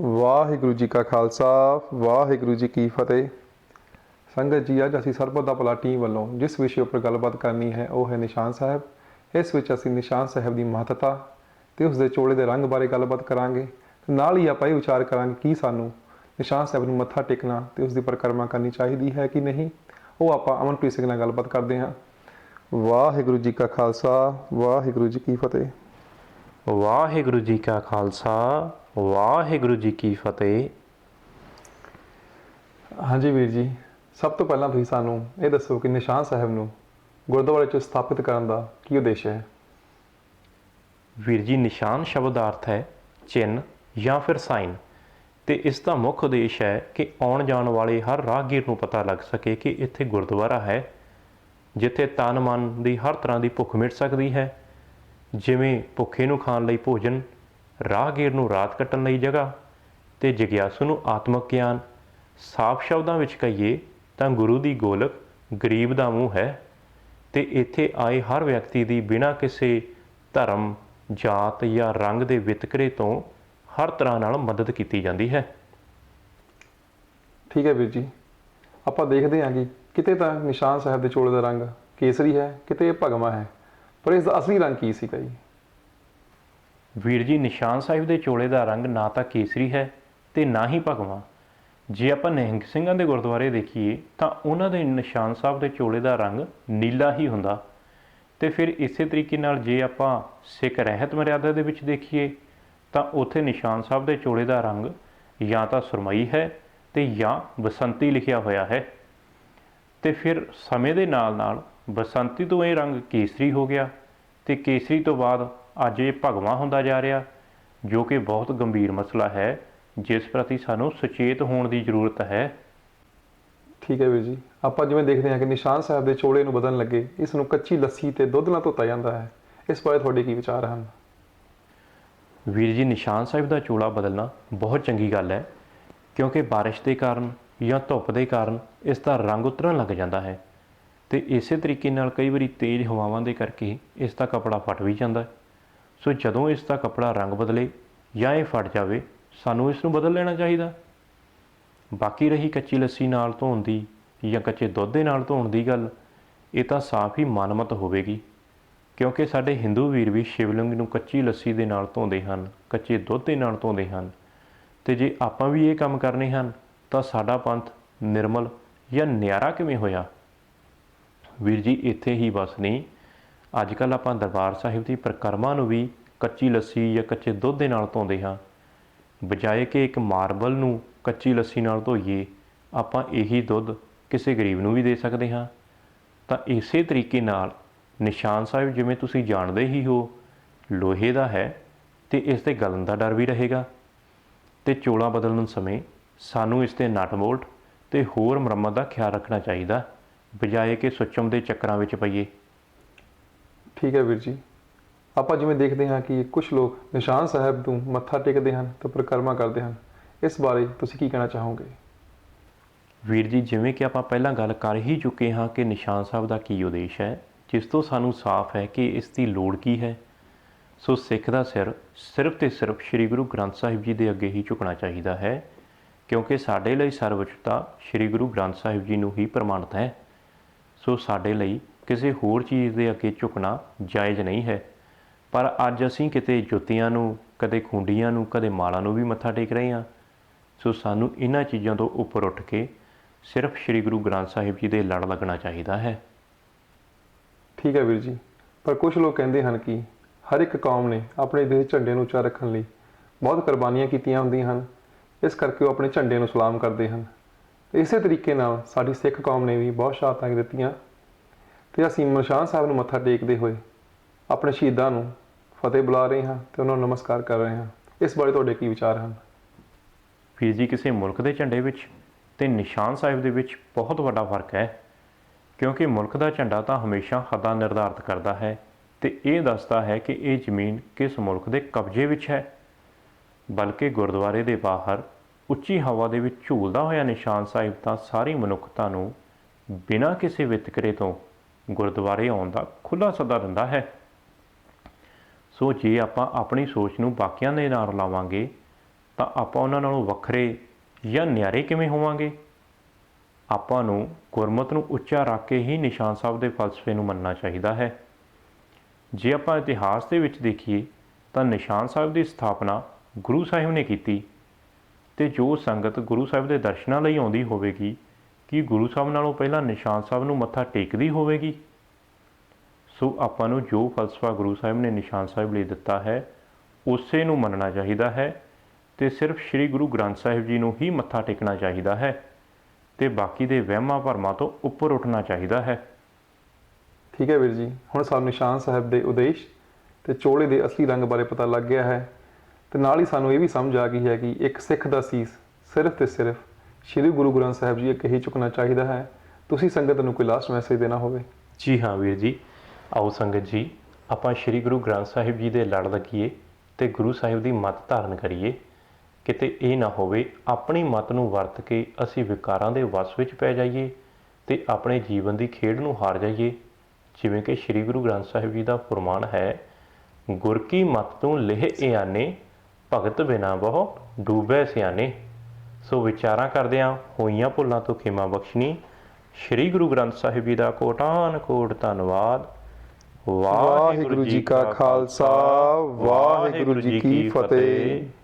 ਵਾਹਿਗੁਰੂ ਜੀ ਕਾ ਖਾਲਸਾ, ਵਾਹਿਗੁਰੂ ਜੀ ਕੀ ਫਤਿਹ। ਸੰਗਤ ਜੀ, ਅੱਜ ਅਸੀਂ ਸਰਬਤ ਦਾ ਭਲਾ ਟੀਮ ਵੱਲੋਂ ਜਿਸ ਵਿਸ਼ੇ ਉੱਪਰ ਗੱਲਬਾਤ ਕਰਨੀ ਹੈ, ਉਹ ਹੈ ਨਿਸ਼ਾਨ ਸਾਹਿਬ। ਇਸ ਵਿੱਚ ਅਸੀਂ ਨਿਸ਼ਾਨ ਸਾਹਿਬ ਦੀ ਮਹੱਤਤਾ ਤੇ ਉਸ ਦੇ ਚੋਲੇ ਦੇ ਰੰਗ ਬਾਰੇ ਗੱਲਬਾਤ ਕਰਾਂਗੇ। ਤੇ ਨਾਲ ਹੀ ਆਪਾਂ ਇਹ ਵਿਚਾਰ ਕਰਾਂਗੇ ਕਿ ਸਾਨੂੰ ਨਿਸ਼ਾਨ ਸਾਹਿਬ ਨੂੰ ਮੱਥਾ ਟੇਕਣਾ ਤੇ ਉਸ ਦੀ ਪਰਿਕਰਮਾ ਕਰਨੀ ਚਾਹੀਦੀ ਹੈ ਕਿ ਨਹੀਂ, ਉਹ ਆਪਾਂ ਅਮਨਪ੍ਰੀਤ ਸਿੰਘ ਨਾਲ ਗੱਲਬਾਤ ਕਰਦੇ ਹਾਂ। ਵਾਹਿਗੁਰੂ ਜੀ ਕਾ ਖਾਲਸਾ, ਵਾਹਿਗੁਰੂ ਜੀ ਕੀ ਫਤਿਹ। ਵਾਹਿਗੁਰੂ ਜੀ ਕਾ ਖਾਲਸਾ ਵਾਹਿਗੁਰੂ ਜੀ ਕੀ ਫਤਿਹ। ਹਾਂਜੀ ਵੀਰ ਜੀ ਸਭ ਤੋਂ ਪਹਿਲਾਂ ਤੁਸੀਂ ਸਾਨੂੰ ਇਹ ਦੱਸੋ ਕਿ ਨਿਸ਼ਾਨ ਸਾਹਿਬ ਨੂੰ ਗੁਰਦੁਆਰੇ 'ਚ ਸਥਾਪਿਤ ਕਰਨ ਦਾ ਕੀ ਉਦੇਸ਼ ਹੈ? ਵੀਰ ਜੀ ਨਿਸ਼ਾਨ ਸ਼ਬਦ ਦਾ ਅਰਥ ਹੈ ਚਿੰਨ ਜਾਂ ਫਿਰ ਸਾਈਨ ਤੇ ਇਸ ਦਾ ਮੁੱਖ ਉਦੇਸ਼ ਹੈ ਕਿ ਆਉਣ ਜਾਣ ਵਾਲੇ ਹਰ ਰਾਹਗੀਰ ਨੂੰ ਪਤਾ ਲੱਗ ਸਕੇ ਕਿ ਇੱਥੇ ਗੁਰਦੁਆਰਾ ਹੈ ਜਿੱਥੇ ਤਨ ਮਨ ਦੀ ਹਰ ਤਰ੍ਹਾਂ ਦੀ ਭੁੱਖ ਮਿਟ ਸਕਦੀ ਹੈ ਜਿਵੇਂ ਭੁੱਖੇ ਨੂੰ ਖਾਣ ਲਈ ਭੋਜਨ, ਰਾਹਗੀਰ ਨੂੰ ਰਾਤ ਕੱਟਣ ਲਈ ਜਗ੍ਹਾ ਤੇ ਜਿਗਿਆਸੂ ਨੂੰ ਆਤਮਿਕ ਗਿਆਨ। ਸਾਫ਼ ਸ਼ਬਦਾਂ ਵਿੱਚ ਕਹੀਏ ਤਾਂ ਗੁਰੂ ਦੀ ਗੋਲਕ ਗਰੀਬ ਦਾ ਮੂੰਹ ਹੈ ਤੇ ਇੱਥੇ ਆਏ ਹਰ ਵਿਅਕਤੀ ਦੀ ਬਿਨਾਂ ਕਿਸੇ ਧਰਮ, ਜਾਤ ਜਾਂ ਰੰਗ ਦੇ ਵਿਤਕਰੇ ਤੋਂ ਹਰ ਤਰ੍ਹਾਂ ਨਾਲ ਮਦਦ ਕੀਤੀ ਜਾਂਦੀ ਹੈ। ਠੀਕ ਹੈ ਵੀਰ ਜੀ, ਆਪਾਂ ਦੇਖਦੇ ਹਾਂ ਕਿ ਕਿਤੇ ਤਾਂ ਨਿਸ਼ਾਨ ਸਾਹਿਬ ਦੇ ਚੋਲੇ ਦਾ ਰੰਗ ਕੇਸਰੀ ਹੈ, ਕਿਤੇ ਇਹ ਭਗਵਾ ਹੈ। ਪਰ ਇਸ ਦਾ ਅਸਲੀ ਰੰਗ ਕੀ ਸੀਗਾ ਜੀ ਵੀਰ ਜੀ, ਨਿਸ਼ਾਨ ਸਾਹਿਬ ਦੇ ਚੋਲੇ ਦਾ ਰੰਗ ਨਾ ਤਾਂ ਕੇਸਰੀ ਹੈ ਤੇ ਨਾ ਹੀ ਭਗਵਾ ਜੇ ਆਪਾਂ ਨਿਹੰਗ ਸਿੰਘਾਂ ਦੇ ਗੁਰਦੁਆਰੇ ਦੇਖੀਏ, ਤਾਂ ਉਹਨਾਂ ਦੇ ਨਿਸ਼ਾਨ ਸਾਹਿਬ ਦੇ ਚੋਲੇ ਦਾ ਰੰਗ ਨੀਲਾ ਹੀ ਹੁੰਦਾ। ਤੇ ਫਿਰ ਇਸੇ ਤਰੀਕੇ ਨਾਲ ਜੇ ਆਪਾਂ ਸਿੱਖ ਰਹਿਤ ਮਰਿਆਦਾ ਦੇ ਵਿੱਚ ਦੇਖੀਏ, ਤਾਂ ਉੱਥੇ ਨਿਸ਼ਾਨ ਸਾਹਿਬ ਦੇ ਚੋਲੇ ਦਾ ਰੰਗ ਜਾਂ ਤਾਂ ਸੁਰਮਈ ਹੈ ਤੇ ਜਾਂ ਬਸੰਤੀ ਲਿਖਿਆ ਹੋਇਆ ਹੈ। ਤੇ ਫਿਰ ਸਮੇਂ ਦੇ ਨਾਲ ਨਾਲ ਬਸੰਤੀ ਤੋਂ ਇਹ ਰੰਗ ਕੇਸਰੀ ਹੋ ਗਿਆ ਤੇ ਕੇਸਰੀ ਤੋਂ ਬਾਅਦ ਅੱਜ ਇਹ ਭਗਵਾ ਹੁੰਦਾ ਜਾ ਰਿਹਾ ਜੋ ਕਿ ਬਹੁਤ ਗੰਭੀਰ ਮਸਲਾ ਹੈ ਜਿਸ ਪ੍ਰਤੀ ਸਾਨੂੰ ਸੁਚੇਤ ਹੋਣ ਦੀ ਜ਼ਰੂਰਤ ਹੈ। ਠੀਕ ਹੈ ਵੀਰ ਜੀ ਆਪਾਂ ਜਿਵੇਂ ਦੇਖਦੇ ਹਾਂ ਕਿ ਨਿਸ਼ਾਨ ਸਾਹਿਬ ਦੇ ਚੋਲੇ ਨੂੰ ਬਦਲਣ ਲੱਗੇ ਇਸ ਨੂੰ ਕੱਚੀ ਲੱਸੀ ਤੇ ਦੁੱਧ ਨਾਲ ਧੋਤਾ ਜਾਂਦਾ ਹੈ। ਇਸ ਬਾਰੇ ਤੁਹਾਡੇ ਕੀ ਵਿਚਾਰ ਹਨ? ਵੀਰ ਜੀ ਨਿਸ਼ਾਨ ਸਾਹਿਬ ਦਾ ਚੋਲਾ ਬਦਲਣਾ ਬਹੁਤ ਚੰਗੀ ਗੱਲ ਹੈ ਕਿਉਂਕਿ ਬਾਰਿਸ਼ ਦੇ ਕਾਰਨ ਜਾਂ ਧੁੱਪ ਦੇ ਕਾਰਨ ਇਸ ਦਾ ਰੰਗ ਉਤਰਨ ਲੱਗ ਜਾਂਦਾ ਹੈ। ਤੇ ਇਸੇ ਤਰੀਕੇ ਨਾਲ ਕਈ ਵਾਰੀ ਤੇਜ਼ ਹਵਾਵਾਂ ਦੇ ਕਰਕੇ ਇਸ ਦਾ ਕਪੜਾ ਫਟ ਵੀ ਜਾਂਦਾ ਹੈ। ਸੋ ਜਦੋਂ ਇਸ ਦਾ ਕਪੜਾ ਰੰਗ ਬਦਲੇ ਜਾਂ ਇਹ ਫਟ ਜਾਵੇ, ਸਾਨੂੰ ਇਸ ਨੂੰ ਬਦਲ ਲੈਣਾ ਚਾਹੀਦਾ ਬਾਕੀ ਰਹੀ ਕੱਚੀ ਲੱਸੀ ਨਾਲ ਧੋਣ ਦੀ ਜਾਂ ਕੱਚੇ ਦੁੱਧ ਦੇ ਨਾਲ ਧੋਣ ਦੀ ਗੱਲ, ਇਹ ਤਾਂ ਸਾਫ਼ ਹੀ ਮਨਮਤ ਹੋਵੇਗੀ, ਕਿਉਂਕਿ ਸਾਡੇ ਹਿੰਦੂ ਵੀਰ ਵੀ ਸ਼ਿਵਲਿੰਗ ਨੂੰ ਕੱਚੀ ਲੱਸੀ ਦੇ ਨਾਲ ਧੋਂਦੇ ਹਨ, ਕੱਚੇ ਦੁੱਧ ਦੇ ਨਾਲ ਧੋਂਦੇ ਹਨ। ਤੇ ਜੇ ਆਪਾਂ ਵੀ ਇਹ ਕੰਮ ਕਰਨੇ ਹਨ, ਤਾਂ ਸਾਡਾ ਪੰਥ ਨਿਰਮਲ ਜਾਂ ਨਿਆਰਾ ਕਿਵੇਂ ਹੋਇਆ? ਵੀਰ ਜੀ, ਇੱਥੇ ਹੀ ਬਸ ਨਹੀਂ ਅੱਜ ਕੱਲ ਆਪਾਂ ਦਰਬਾਰ ਸਾਹਿਬ ਦੀ ਪ੍ਰਕਰਮਾ ਨੂੰ ਵੀ ਕੱਚੀ ਲੱਸੀ ਜਾਂ ਕੱਚੇ ਦੁੱਧ ਦੇ ਨਾਲ ਧੋਂਦੇ ਹਾਂ। ਬਜਾਏ ਕਿ ਇੱਕ ਮਾਰਬਲ ਨੂੰ ਕੱਚੀ ਲੱਸੀ ਨਾਲ ਧੋਈਏ, ਆਪਾਂ ਇਹੀ ਦੁੱਧ ਕਿਸੇ ਗਰੀਬ ਨੂੰ ਵੀ ਦੇ ਸਕਦੇ ਹਾਂ। ਤਾਂ ਇਸੇ ਤਰੀਕੇ ਨਾਲ ਨਿਸ਼ਾਨ ਸਾਹਿਬ ਜਿਵੇਂ ਤੁਸੀਂ ਜਾਣਦੇ ਹੀ ਹੋ, ਲੋਹੇ ਦਾ ਹੈ ਤੇ ਇਸ ਤੇ ਗਲਨ ਦਾ ਡਰ ਵੀ ਰਹੇਗਾ। ਤੇ ਚੋਲਾ ਬਦਲਣ ਸਮੇਂ ਸਾਨੂੰ ਇਸ 'ਤੇ ਨਟ ਬੋਲਟ ਤੇ ਹੋਰ ਮੁਰੰਮਤ ਦਾ ਖਿਆਲ ਰੱਖਣਾ ਚਾਹੀਦਾ। ਬਜਾਏ ਕਿ ਸੁੱਚਮ ਦੇ ਚੱਕਰਾਂ ਵਿੱਚ ਪਈਏ। ਠੀਕ ਹੈ ਵੀਰ ਜੀ। ਆਪਾਂ ਜਿਵੇਂ ਦੇਖਦੇ ਹਾਂ ਕਿ ਕੁਝ ਲੋਕ ਨਿਸ਼ਾਨ ਸਾਹਿਬ ਨੂੰ ਮੱਥਾ ਟੇਕਦੇ ਹਨ ਤੇ ਪਰਿਕਰਮਾ ਕਰਦੇ ਹਨ। ਇਸ ਬਾਰੇ ਤੁਸੀਂ ਕੀ ਕਹਿਣਾ ਚਾਹੋਗੇ? ਵੀਰ ਜੀ ਜਿਵੇਂ ਕਿ ਆਪਾਂ ਪਹਿਲਾਂ ਗੱਲ ਕਰ ਹੀ ਚੁੱਕੇ ਹਾਂ ਕਿ ਨਿਸ਼ਾਨ ਸਾਹਿਬ ਦਾ ਕੀ ਉਦੇਸ਼ ਹੈ ਜਿਸ ਤੋਂ ਸਾਨੂੰ ਸਾਫ਼ ਹੈ ਕਿ ਇਸ ਦੀ ਲੋੜ ਕੀ ਹੈ। ਸੋ ਸਿੱਖ ਦਾ ਸਿਰ ਸਿਰਫ ਤੇ ਸਿਰਫ ਸ੍ਰੀ ਗੁਰੂ ਗ੍ਰੰਥ ਸਾਹਿਬ ਜੀ ਦੇ ਅੱਗੇ ਹੀ ਝੁਕਣਾ ਚਾਹੀਦਾ ਹੈ ਕਿਉਂਕਿ ਸਾਡੇ ਲਈ ਸਰਵਉੱਚਤਾ ਸ੍ਰੀ ਗੁਰੂ ਗ੍ਰੰਥ ਸਾਹਿਬ ਜੀ ਨੂੰ ਹੀ ਪ੍ਰਮਾਣਿਤ ਹੈ। ਸੋ ਸਾਡੇ ਲਈ ਕਿਸੇ ਹੋਰ ਚੀਜ਼ ਦੇ ਅੱਗੇ ਝੁਕਣਾ ਜਾਇਜ਼ ਨਹੀਂ ਹੈ। ਪਰ ਅੱਜ ਅਸੀਂ ਕਿਤੇ ਜੁੱਤੀਆਂ ਨੂੰ, ਕਦੇ ਖੁੰਡੀਆਂ ਨੂੰ, ਕਦੇ ਮਾਲਾਂ ਨੂੰ ਵੀ ਮੱਥਾ ਟੇਕ ਰਹੇ ਹਾਂ। ਸੋ ਸਾਨੂੰ ਇਹਨਾਂ ਚੀਜ਼ਾਂ ਤੋਂ ਉੱਪਰ ਉੱਠ ਕੇ ਸਿਰਫ ਸ੍ਰੀ ਗੁਰੂ ਗ੍ਰੰਥ ਸਾਹਿਬ ਜੀ ਦੇ ਲੜ ਲੱਗਣਾ ਚਾਹੀਦਾ ਹੈ। ਠੀਕ ਹੈ ਵੀਰ ਜੀ, ਪਰ ਕੁਝ ਲੋਕ ਕਹਿੰਦੇ ਹਨ ਕਿ ਹਰ ਇੱਕ ਕੌਮ ਨੇ ਆਪਣੇ ਦੇਸ਼ ਝੰਡੇ ਨੂੰ ਉੱਚਾ ਰੱਖਣ ਲਈ ਬਹੁਤ ਕੁਰਬਾਨੀਆਂ ਕੀਤੀਆਂ ਹੁੰਦੀਆਂ ਹਨ। ਇਸ ਕਰਕੇ ਉਹ ਆਪਣੇ ਝੰਡੇ ਨੂੰ ਸਲਾਮ ਕਰਦੇ ਹਨ। ਇਸੇ ਤਰੀਕੇ ਨਾਲ ਸਾਡੀ ਸਿੱਖ ਕੌਮ ਨੇ ਵੀ ਬਹੁਤ ਸ਼ਹਾਦਤਾਂ ਦਿੱਤੀਆਂ ਤੇ ਅਸੀਂ ਨਿਸ਼ਾਨ ਸਾਹਿਬ ਨੂੰ ਮੱਥਾ ਟੇਕਦੇ ਹੋਏ ਆਪਣੇ ਸ਼ਹੀਦਾਂ ਨੂੰ ਫਤਿਹ ਬੁਲਾ ਰਹੇ ਹਾਂ ਤੇ ਉਹਨਾਂ ਨੂੰ ਨਮਸਕਾਰ ਕਰ ਰਹੇ ਹਾਂ। ਇਸ ਬਾਰੇ ਤੁਹਾਡੇ ਕੀ ਵਿਚਾਰ ਹਨ? ਵੀਰ ਜੀ, ਕਿਸੇ ਮੁਲਕ ਦੇ ਝੰਡੇ ਵਿੱਚ ਤੇ ਨਿਸ਼ਾਨ ਸਾਹਿਬ ਦੇ ਵਿੱਚ ਬਹੁਤ ਵੱਡਾ ਫ਼ਰਕ ਹੈ, ਕਿਉਂਕਿ ਮੁਲਕ ਦਾ ਝੰਡਾ ਤਾਂ ਹਮੇਸ਼ਾ ਹੱਦਾਂ ਨਿਰਧਾਰਤ ਕਰਦਾ ਹੈ ਤੇ ਇਹ ਦੱਸਦਾ ਹੈ ਕਿ ਇਹ ਜ਼ਮੀਨ ਕਿਸ ਮੁਲਕ ਦੇ ਕਬਜ਼ੇ ਵਿੱਚ ਹੈ, ਬਲਕਿ ਗੁਰਦੁਆਰੇ ਦੇ ਬਾਹਰ ਉੱਚੀ ਹਵਾ ਦੇ ਵਿੱਚ ਝੂਲਦਾ ਹੋਇਆ ਨਿਸ਼ਾਨ ਸਾਹਿਬ ਤਾਂ ਸਾਰੀ ਮਨੁੱਖਤਾ ਨੂੰ ਬਿਨਾਂ ਕਿਸੇ ਵਿਤਕਰੇ ਤੋਂ ਗੁਰਦੁਆਰੇ ਆਉਣ ਦਾ ਖੁੱਲਾ ਸੱਦਾ ਦਿੰਦਾ ਹੈ। ਸੋ ਜੇ ਆਪਾਂ ਆਪਣੀ ਸੋਚ ਨੂੰ ਬਾਕੀਆਂ ਦੇ ਨਾਲ ਲਾਵਾਂਗੇ, ਤਾਂ ਆਪਾਂ ਉਹਨਾਂ ਨਾਲੋਂ ਵੱਖਰੇ ਜਾਂ ਨਿਆਰੇ ਕਿਵੇਂ ਹੋਵਾਂਗੇ? ਆਪਾਂ ਨੂੰ ਗੁਰਮਤ ਨੂੰ ਉੱਚਾ ਰੱਖ ਕੇ ਹੀ ਨਿਸ਼ਾਨ ਸਾਹਿਬ ਦੇ ਫਲਸਫੇ ਨੂੰ ਮੰਨਣਾ ਚਾਹੀਦਾ ਹੈ। ਜੇ ਆਪਾਂ ਇਤਿਹਾਸ ਦੇ ਵਿੱਚ ਦੇਖੀਏ, ਤਾਂ ਨਿਸ਼ਾਨ ਸਾਹਿਬ ਦੀ ਸਥਾਪਨਾ ਗੁਰੂ ਸਾਹਿਬ ਨੇ ਕੀਤੀ। ਤੇ ਜੋ ਸੰਗਤ ਗੁਰੂ ਸਾਹਿਬ ਦੇ ਦਰਸ਼ਨਾਂ ਲਈ ਆਉਂਦੀ ਹੋਵੇਗੀ, ਕੀ ਗੁਰੂ ਸਾਹਿਬ ਨਾਲੋਂ ਪਹਿਲਾਂ ਨਿਸ਼ਾਨ ਸਾਹਿਬ ਨੂੰ ਮੱਥਾ ਟੇਕਦੀ ਹੋਵੇਗੀ? ਸੋ ਆਪਾਂ ਨੂੰ ਜੋ ਫਲਸਫਾ ਗੁਰੂ ਸਾਹਿਬ ਨੇ ਨਿਸ਼ਾਨ ਸਾਹਿਬ ਲਈ ਦਿੱਤਾ ਹੈ, ਉਸੇ ਨੂੰ ਮੰਨਣਾ ਚਾਹੀਦਾ ਹੈ ਤੇ ਸਿਰਫ ਸ੍ਰੀ ਗੁਰੂ ਗ੍ਰੰਥ ਸਾਹਿਬ ਜੀ ਨੂੰ ਹੀ ਮੱਥਾ ਟੇਕਣਾ ਚਾਹੀਦਾ ਹੈ ਤੇ ਬਾਕੀ ਦੇ ਵਹਿਮਾਂ ਭਰਮਾਂ ਤੋਂ ਉੱਪਰ ਉੱਠਣਾ ਚਾਹੀਦਾ ਹੈ। ਠੀਕ ਹੈ ਵੀਰ ਜੀ, ਹੁਣ ਸਾਨੂੰ ਨਿਸ਼ਾਨ ਸਾਹਿਬ ਦੇ ਉਦੇਸ਼ ਤੇ ਚੋਲੇ ਦੇ ਅਸਲੀ ਰੰਗ ਬਾਰੇ ਪਤਾ ਲੱਗ ਗਿਆ ਹੈ। ਤੇ ਨਾਲ ਹੀ ਸਾਨੂੰ ਇਹ ਵੀ ਸਮਝ ਆ ਗਈ ਹੈ ਕਿ ਇੱਕ ਸਿੱਖ ਦਾ ਸੀਸ ਸਿਰਫ ਤੇ ਸਿਰਫ ਸ੍ਰੀ ਗੁਰੂ ਗ੍ਰੰਥ ਸਾਹਿਬ ਜੀ ਅੱਗੇ ਹੀ ਝੁਕਣਾ ਚਾਹੀਦਾ ਹੈ। ਤੁਸੀਂ ਸੰਗਤ ਨੂੰ ਕੋਈ ਲਾਸਟ ਮੈਸੇਜ ਦੇਣਾ ਹੋਵੇ? ਜੀ ਹਾਂ ਵੀਰ ਜੀ। ਆਓ ਸੰਗਤ ਜੀ, ਆਪਾਂ ਸ੍ਰੀ ਗੁਰੂ ਗ੍ਰੰਥ ਸਾਹਿਬ ਜੀ ਦੇ ਲੜ ਲੱਗੀਏ ਤੇ ਗੁਰੂ ਸਾਹਿਬ ਦੀ ਮੱਤ ਧਾਰਨ ਕਰੀਏ। ਕਿਤੇ ਇਹ ਨਾ ਹੋਵੇ, ਆਪਣੀ ਮਤ ਨੂੰ ਵਰਤ ਕੇ ਅਸੀਂ ਵਿਕਾਰਾਂ ਦੇ ਵਸ ਵਿੱਚ ਪੈ ਜਾਈਏ ਤੇ ਆਪਣੇ ਜੀਵਨ ਦੀ ਖੇਡ ਨੂੰ ਹਾਰ ਜਾਈਏ। ਜਿਵੇਂ ਕਿ ਸ੍ਰੀ ਗੁਰੂ ਗ੍ਰੰਥ ਸਾਹਿਬ ਜੀ ਦਾ ਫਰਮਾਨ ਹੈ, ਗੁਰ ਕੀ ਮੱਤ ਤੋਂ ਲੇਹ ਇਆਨੇ ਭਗਤ ਬਿਨਾ ਬਹੁ ਡੂਬੈ ਸਿਆਨੇ ਸੋ ਵਿਚਾਰਾਂ ਕਰਦਿਆਂ ਹੋਈਆਂ ਭੁੱਲਾਂ ਤੋਂ ਖਿਮਾ ਬਖਸ਼ਣੀ ਸ੍ਰੀ ਗੁਰੂ ਗ੍ਰੰਥ ਸਾਹਿਬ ਜੀ ਦਾ ਕੋਟਾਨ ਕੋਟ ਧੰਨਵਾਦ। ਵਾਹਿਗੁਰੂ ਜੀ ਕਾ ਖਾਲਸਾ ਵਾਹਿਗੁਰੂ ਜੀ ਕੀ ਫਤਿਹ।